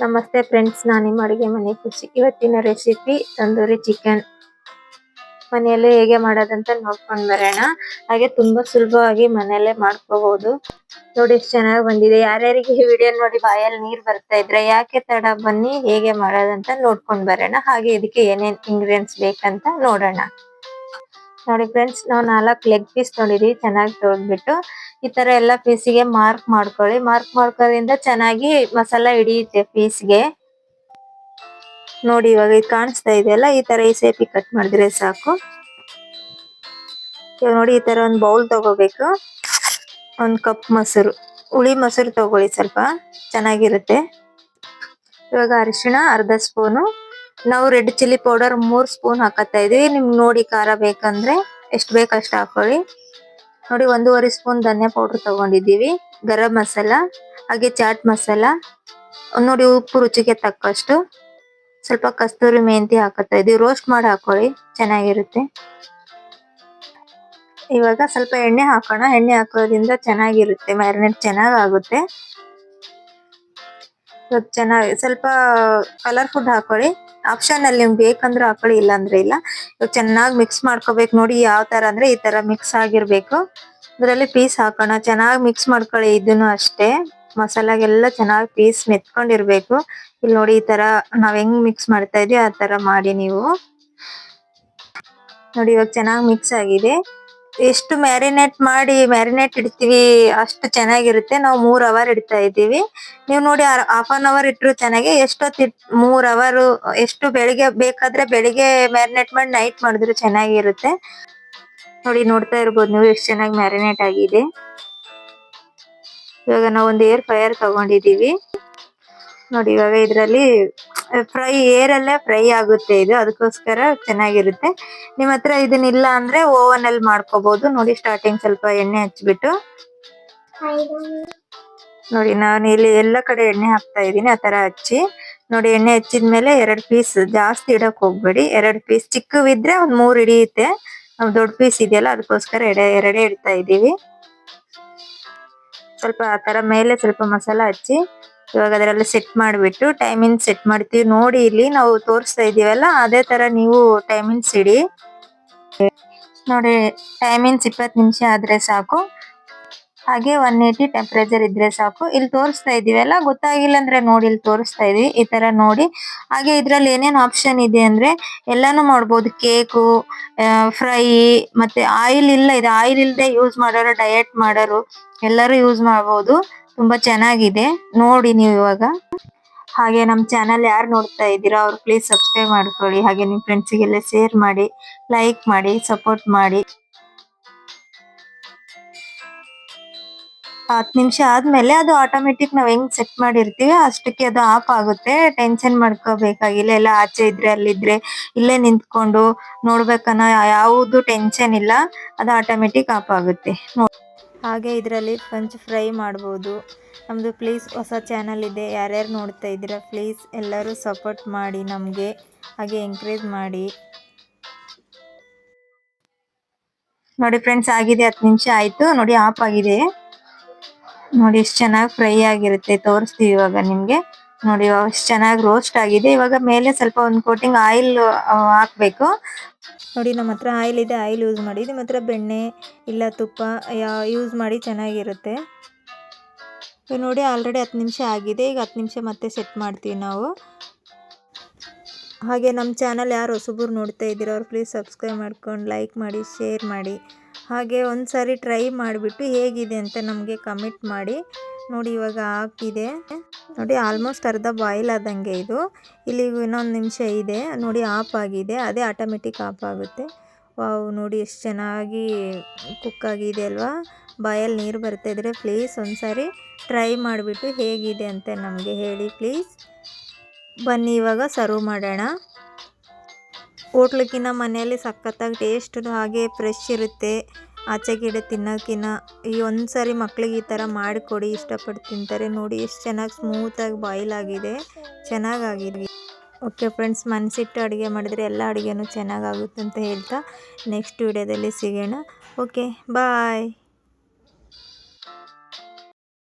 ನಮಸ್ತೆ ಫ್ರೆಂಡ್ಸ್ ನಾನು ನಿಮ್ಮ ಅಡುಗೆ ಮನೆ ಖುಷಿ. ಇವತ್ತಿನ ರೆಸಿಪಿ ತಂದೂರಿ ಚಿಕನ್ ಮನೆಯಲ್ಲೇ ಹೇಗೆ ಮಾಡೋದಂತ ನೋಡ್ಕೊಂಡು ಬರೋಣ. ಹಾಗೆ ತುಂಬಾ ಸುಲಭವಾಗಿ ಮನೆಯಲ್ಲೇ ಮಾಡ್ಕೋಬಹುದು. ನೋಡಿ, ಎಷ್ಟು ಚೆನ್ನಾಗಿ ಬಂದಿದೆ. ಯಾರ್ಯಾರಿಗೆ ಈ ವಿಡಿಯೋ ನೋಡಿ ಬಾಯಲ್ಲಿ ನೀರು ಬರ್ತಾ ಇದ್ರೆ, ಯಾಕೆ ತಡ ಬನ್ನಿ, ಹೇಗೆ ಮಾಡೋದಂತ ನೋಡ್ಕೊಂಡು ಬರೋಣ. ಹಾಗೆ ಇದಕ್ಕೆ ಏನೇನ್ ಇಂಗ್ರೀಡಿಯೆಂಟ್ಸ್ ಬೇಕಂತ ನೋಡೋಣ. ನೋಡಿ ಫ್ರೆಂಡ್ಸ್ ನಾವು ನಾಲ್ಕು ಲೆಗ್ ಪೀಸ್ ತೊಗೊಂಡಿದೀವಿ ಚೆನ್ನಾಗಿ ತೊಳೆದ್ಬಿಟ್ಟು, ಈ ತರ ಎಲ್ಲ ಪೀಸಿಗೆ ಮಾರ್ಕ್ ಮಾಡ್ಕೊಳ್ಳಿ. ಮಾರ್ಕ್ ಮಾಡ್ಕೊಳ್ಳೋದ್ರಿಂದ ಚೆನ್ನಾಗಿ ಮಸಾಲ ಹಿಡಿಯುತ್ತೆ ಪೀಸ್ಗೆ ನೋಡಿ ಇವಾಗ ಇದು ಕಾಣಿಸ್ತಾ ಇದೆಯಲ್ಲ ಈ ತರ ಈ ಸೇಪಿ ಕಟ್ ಮಾಡಿದ್ರೆ ಸಾಕು. ಇವಾಗ ನೋಡಿ ಈ ತರ ಒಂದು ಬೌಲ್ ತಗೋಬೇಕು. ಒಂದ್ ಕಪ್ ಮೊಸರು. ಹುಳಿ ಮೊಸರು ತಗೊಳ್ಳಿ ಸ್ವಲ್ಪ, ಚೆನ್ನಾಗಿರುತ್ತೆ. ಇವಾಗ ಅರಿಶಿಣ, ಅರ್ಧ ಸ್ಪೂನು ನಾವು ರೆಡ್ ಚಿಲ್ಲಿ ಪೌಡರ್ ಮೂರ್ ಸ್ಪೂನ್ ಹಾಕತ್ತಾ ಇದೀವಿ. ನಿಮ್ಗೆ ನೋಡಿ ಖಾರ ಬೇಕಂದ್ರೆ ಎಷ್ಟು ಬೇಕು ಅಷ್ಟು ಹಾಕೊಳ್ಳಿ. ನೋಡಿ, ಒಂದೂವರೆ ಸ್ಪೂನ್ ಧನಿಯಾ ಪೌಡರ್ ತಗೊಂಡಿದ್ದೀವಿ. ಗರಂ ಮಸಾಲ, ಹಾಗೆ ಚಾಟ್ ಮಸಾಲ. ನೋಡಿ, ಉಪ್ಪು ರುಚಿಗೆ ತಕ್ಕಷ್ಟು ಸ್ವಲ್ಪ ಕಸ್ತೂರಿ ಮೆಂತಿ ಹಾಕತ್ತಾ ಇದೀವಿ. ರೋಸ್ಟ್ ಮಾಡಿ ಹಾಕೊಳ್ಳಿ, ಚೆನ್ನಾಗಿರುತ್ತೆ. ಇವಾಗ ಸ್ವಲ್ಪ ಎಣ್ಣೆ ಹಾಕೋಣ. ಎಣ್ಣೆ ಹಾಕೋದ್ರಿಂದ ಚೆನ್ನಾಗಿರುತ್ತೆ. ಮ್ಯಾರಿನೇಟ್ ಚೆನ್ನಾಗ್ ಆಗುತ್ತೆ ಸ್ವಲ್ಪ ಚೆನ್ನಾಗಿ ಸ್ವಲ್ಪ ಕಲರ್ ಫುಡ್ ಹಾಕೊಳ್ಳಿ. ಆಪ್ಷನ್ ಅಲ್ಲಿ ನಿಮ್ಗೆ ಬೇಕಂದ್ರೆ ಹಾಕೊಳ್ಳಿ ಇಲ್ಲ ಅಂದ್ರೆ ಇಲ್ಲ. ಇವಾಗ ಚೆನ್ನಾಗಿ ಮಿಕ್ಸ್ ಮಾಡ್ಕೋಬೇಕು. ನೋಡಿ ಯಾವ ತರ ಅಂದ್ರೆ ಈ ತರ ಮಿಕ್ಸ್ ಆಗಿರ್ಬೇಕು. ಇದರಲ್ಲಿ ಪೀಸ್ ಹಾಕೋಣ. ಚೆನ್ನಾಗಿ ಮಿಕ್ಸ್ ಮಾಡ್ಕೊಳ್ಳಿ ಇದನ್ನು ಅಷ್ಟೇ. ಮಸಾಲಾಗೆಲ್ಲ ಚೆನ್ನಾಗಿ ಪೀಸ್ ಮೆತ್ಕೊಂಡಿರ್ಬೇಕು. ಇಲ್ಲಿ ನೋಡಿ ಈ ತರ ನಾವ್ ಹೆಂಗ್ ಮಿಕ್ಸ್ ಮಾಡ್ತಾ ಇದೀವಿ, ಆ ತರ ಮಾಡಿ ನೀವು. ನೋಡಿ ಇವಾಗ ಚೆನ್ನಾಗಿ ಮಿಕ್ಸ್ ಆಗಿದೆ. ಎಷ್ಟು ಮ್ಯಾರಿನೇಟ್ ಮಾಡಿ ಮ್ಯಾರಿನೇಟ್ ಇಡ್ತೀವಿ ಅಷ್ಟು ಚೆನ್ನಾಗಿರುತ್ತೆ. ನಾವು ಮೂರ್ ಅವರ್ ಇಡ್ತಾ ಇದೀವಿ ನೀವು ನೋಡಿ ಹಾಫ್ ಅನ್ ಅವರ್ ಇಟ್ರು ಚೆನ್ನಾಗಿ. ಎಷ್ಟೊತ್ತು ಮೂರ್ ಅವರ್ ಎಷ್ಟು ಬೆಳಿಗ್ಗೆ ಬೇಕಾದ್ರೆ ಬೆಳಿಗ್ಗೆ ಮ್ಯಾರಿನೇಟ್ ಮಾಡಿ ನೈಟ್ ಮಾಡಿದ್ರು ಚೆನ್ನಾಗಿರುತ್ತೆ. ನೋಡಿ ನೋಡ್ತಾ ಇರ್ಬೋದು ನೀವು ಎಷ್ಟು ಚೆನ್ನಾಗಿ ಮ್ಯಾರಿನೇಟ್ ಆಗಿದೆ. ಇವಾಗ ನಾವು ಒಂದು ಏರ್ ಫ್ರೈಯರ್ ತಗೊಂಡಿದೀವಿ ನೋಡಿ ಇವಾಗ ಇದರಲ್ಲಿ ಫ್ರೈ ಏರ್ ಅಲ್ಲೇ ಫ್ರೈ ಆಗುತ್ತೆ ಇದು. ಅದಕ್ಕೋಸ್ಕರ ಚೆನ್ನಾಗಿರುತ್ತೆ. ನಿಮ್ ಹತ್ರ ಇದನ್ನಿಲ್ಲ ಅಂದ್ರೆ ಓವನ್ ಅಲ್ಲಿ ಮಾಡ್ಕೋಬಹುದು ನೋಡಿ ಸ್ಟಾರ್ಟಿಂಗ್ ಸ್ವಲ್ಪ ಎಣ್ಣೆ ಹಚ್ಬಿಟ್ಟು ನೋಡಿ, ನಾನು ಇಲ್ಲಿ ಎಲ್ಲ ಕಡೆ ಎಣ್ಣೆ ಹಾಕ್ತಾ ಇದೀನಿ ಆತರ ಹಚ್ಚಿ. ನೋಡಿ, ಎಣ್ಣೆ ಹಚ್ಚಿದ್ಮೇಲೆ ಎರಡು ಪೀಸ್ ಜಾಸ್ತಿ ಇಡಕ್ ಹೋಗ್ಬೇಡಿ. ಎರಡು ಪೀಸ್ ಚಿಕ್ಕವಿದ್ರೆ ಒಂದ್ ಮೂರ್ ಹಿಡಿಯುತ್ತೆ. ದೊಡ್ಡ ಪೀಸ್ ಇದೆಯಲ್ಲ, ಅದಕ್ಕೋಸ್ಕರ ಎಡೆ ಎರಡೇ ಇಡ್ತಾ ಇದೀವಿ ಸ್ವಲ್ಪ ಆತರ ಮೇಲೆ ಸ್ವಲ್ಪ ಮಸಾಲ ಹಚ್ಚಿ. ಇವಾಗ ಅದರಲ್ಲಿ ಸೆಟ್ ಮಾಡ್ಬಿಟ್ಟು ಟೈಮಿಂಗ್ ಸೆಟ್ ಮಾಡ್ತೀವಿ. ನೋಡಿ ಇಲ್ಲಿ ನಾವು ತೋರಿಸ್ತಾ ಇದೀವಲ್ಲ ಅದೇ ತರ ನೀವು ಟೈಮಿಂಗ್ಸ್ ಇಡಿ. ನೋಡಿ ಟೈಮಿಂಗ್ಸ್ ಇಪ್ಪತ್ತು ನಿಮಿಷ ಆದ್ರೆ ಸಾಕು. ಹಾಗೆ ಒನ್ ಏಯ್ಟಿ ಟೆಂಪರೇಚರ್ ಇದ್ರೆ ಸಾಕು. ಇಲ್ಲಿ ತೋರಿಸ್ತಾ ಇದೀವಲ್ಲ ಗೊತ್ತಾಗಿಲ್ಲ ಅಂದ್ರೆ ನೋಡಿ ಇಲ್ಲಿ ತೋರಿಸ್ತಾ ಇದೀವಿ. ಈ ತರ ನೋಡಿ. ಹಾಗೆ ಇದ್ರಲ್ಲಿ ಏನೇನು ಆಪ್ಷನ್ ಇದೆ ಅಂದ್ರೆ ಎಲ್ಲಾನು ಮಾಡ್ಬೋದು. ಕೇಕು ಫ್ರೈ ಮತ್ತೆ ಆಯಿಲ್ ಇಲ್ಲ, ಇದು ಆಯಿಲ್ ಇಲ್ಲದೆ ಯೂಸ್ ಮಾಡೋರು ಡಯಟ್ ಮಾಡೋರು ಎಲ್ಲರೂ ಯೂಸ್ ಮಾಡಬಹುದು ತುಂಬಾ ಚೆನ್ನಾಗಿದೆ. ನೋಡಿ ನೀವು ಇವಾಗ. ಹಾಗೆ ನಮ್ ಚಾನೆಲ್ ಯಾರು ನೋಡ್ತಾ ಇದ್ದೀರಾ ಅವ್ರು ಪ್ಲೀಸ್ ಸಬ್ಸ್ಕ್ರೈಬ್ ಮಾಡ್ಕೊಳ್ಳಿ. ಹಾಗೆ ನಿಮ್ ಫ್ರೆಂಡ್ಸಿಗೆಲ್ಲ ಶೇರ್ ಮಾಡಿ ಲೈಕ್ ಮಾಡಿ ಸಪೋರ್ಟ್ ಮಾಡಿ. ಹತ್ತು ನಿಮಿಷ ಆದ್ಮೇಲೆ ಅದು ಆಟೋಮೆಟಿಕ್ ನಾವ್ ಹೆಂಗ್ ಸೆಟ್ ಮಾಡಿರ್ತೀವಿ ಅಷ್ಟಕ್ಕೆ ಅದು ಆಫ್ ಆಗುತ್ತೆ. ಟೆನ್ಷನ್ ಮಾಡ್ಕೋಬೇಕಾಗಿಲ್ಲ. ಎಲ್ಲ ಆಚೆ ಇದ್ರೆ ಅಲ್ಲಿದ್ರೆ ಇಲ್ಲೇ ನಿಂತ್ಕೊಂಡು ನೋಡ್ಬೇಕನ್ನೋ ಯಾವುದು ಟೆನ್ಷನ್ ಇಲ್ಲ. ಅದು ಆಟೋಮೆಟಿಕ್ ಆಫ್ ಆಗುತ್ತೆ. ಹಾಗೆ ಇದರಲ್ಲಿ ಫ್ರೆಂಚ್ ಫ್ರೈ ಮಾಡ್ಬೋದು. ನಮ್ಮದು ಪ್ಲೀಸ್ ಹೊಸ ಚಾನಲ್ ಇದೆ. ಯಾರ್ಯಾರು ನೋಡ್ತಾ ಇದ್ದೀರಾ ಪ್ಲೀಸ್ ಎಲ್ಲರೂ ಸಪೋರ್ಟ್ ಮಾಡಿ ನಮಗೆ. ಹಾಗೆ ಎಂಕರೇಜ್ ಮಾಡಿ. ನೋಡಿ ಫ್ರೆಂಡ್ಸ್ ಆಗಿದೆ ಹತ್ತು ನಿಮಿಷ ಆಯ್ತು. ನೋಡಿ ಆಫ್ ಆಗಿದೆ. ನೋಡಿ ಎಷ್ಟು ಚೆನ್ನಾಗಿ ಫ್ರೈ ಆಗಿರುತ್ತೆ, ತೋರಿಸ್ತೀವಿ ಇವಾಗ ನಿಮಗೆ. ನೋಡಿ, ಎಷ್ಟು ಚೆನ್ನಾಗಿ ರೋಸ್ಟ್ ಆಗಿದೆ. ಇವಾಗ ಮೇಲೆ ಸ್ವಲ್ಪ ಒಂದು ಕೋಟಿಂಗ್ ಆಯಿಲ್ ಹಾಕ್ಬೇಕು. ನೋಡಿ, ನಮ್ಮ ಹತ್ರ ಆಯಿಲ್ ಇದೆ ಆಯಿಲ್ ಯೂಸ್ ಮಾಡಿ. ನಿಮ್ಮ ಹತ್ರ ಬೆಣ್ಣೆ ಇಲ್ಲ ತುಪ್ಪ ಯೂಸ್ ಮಾಡಿ ಚೆನ್ನಾಗಿರುತ್ತೆ. ನೋಡಿ ಆಲ್ರೆಡಿ ಹತ್ತು ನಿಮಿಷ ಆಗಿದೆ. ಈಗ ಹತ್ತು ನಿಮಿಷ ಮತ್ತೆ ಸೆಟ್ ಮಾಡ್ತೀವಿ ನಾವು. ಹಾಗೆ ನಮ್ಮ ಚಾನಲ್ ಯಾರು ಹೊಸಬ್ರು ನೋಡ್ತಾ ಇದ್ದೀರೋ ಅವ್ರು ಪ್ಲೀಸ್ ಸಬ್ಸ್ಕ್ರೈಬ್ ಮಾಡ್ಕೊಂಡು ಲೈಕ್ ಮಾಡಿ ಶೇರ್ ಮಾಡಿ. ಹಾಗೆ ಒಂದು ಸಾರಿ ಟ್ರೈ ಮಾಡಿಬಿಟ್ಟು ಹೇಗಿದೆ ಅಂತ ನಮಗೆ ಕಮೆಂಟ್ ಮಾಡಿ. ನೋಡಿ ಇವಾಗ ಹಾಕಿದೆ. ನೋಡಿ ಆಲ್ಮೋಸ್ಟ್ ಅರ್ಧ ಬಾಯ್ಲ್ ಆದಂಗೆ ಇದು. ಇಲ್ಲಿ ಇನ್ನೊಂದು ನಿಮಿಷ ಇದೆ. ನೋಡಿ ಆಫ್ ಆಗಿದೆ. ಅದೇ ಆಟೋಮೆಟಿಕ್ ಆಫ್ ಆಗುತ್ತೆ. ವಾವ್ ನೋಡಿ ಎಷ್ಟು ಚೆನ್ನಾಗಿ ಕುಕ್ ಆಗಿದೆ ಅಲ್ವಾ? ಬಾಯಲ್ಲಿ ನೀರು ಬರ್ತಾಯಿದ್ರೆ ಪ್ಲೀಸ್ ಒಂದ್ಸಾರಿ ಟ್ರೈ ಮಾಡಿಬಿಟ್ಟು ಹೇಗಿದೆ ಅಂತ ನಮಗೆ ಹೇಳಿ ಪ್ಲೀಸ್ ಬನ್ನಿ ಇವಾಗ ಸರ್ವ್ ಮಾಡೋಣ. ಹೋಟ್ಲಕ್ಕಿಂತ ಮನೆಯಲ್ಲಿ ಸಖತ್ತಾಗಿ ಟೇಸ್ಟ್ ಹಾಗೆ ಫ್ರೆಶ್ ಇರುತ್ತೆ. ಆಚೆ ಗಿಡ ತಿನ್ನೋಕ್ಕಿಂತ ಈ ಒಂದು ಸಾರಿ ಮಕ್ಳಿಗೆ ಈ ಥರ ಮಾಡಿಕೊಡಿ, ಇಷ್ಟಪಟ್ಟು ತಿಂತಾರೆ. ನೋಡಿ, ಎಷ್ಟು ಚೆನ್ನಾಗಿ ಸ್ಮೂತಾಗಿ ಬಾಯ್ಲ್ ಆಗಿದೆ. ಚೆನ್ನಾಗಾಗಿದೆ. ಓಕೆ ಫ್ರೆಂಡ್ಸ್ ಮನಸ್ಸಿಟ್ಟು ಅಡುಗೆ ಮಾಡಿದರೆ ಎಲ್ಲ ಅಡುಗೆನೂ ಚೆನ್ನಾಗಾಗುತ್ತೆ ಅಂತ ಹೇಳ್ತಾ ನೆಕ್ಸ್ಟ್ ವಿಡಿಯೋದಲ್ಲಿ ಸಿಗೋಣ. Okay bye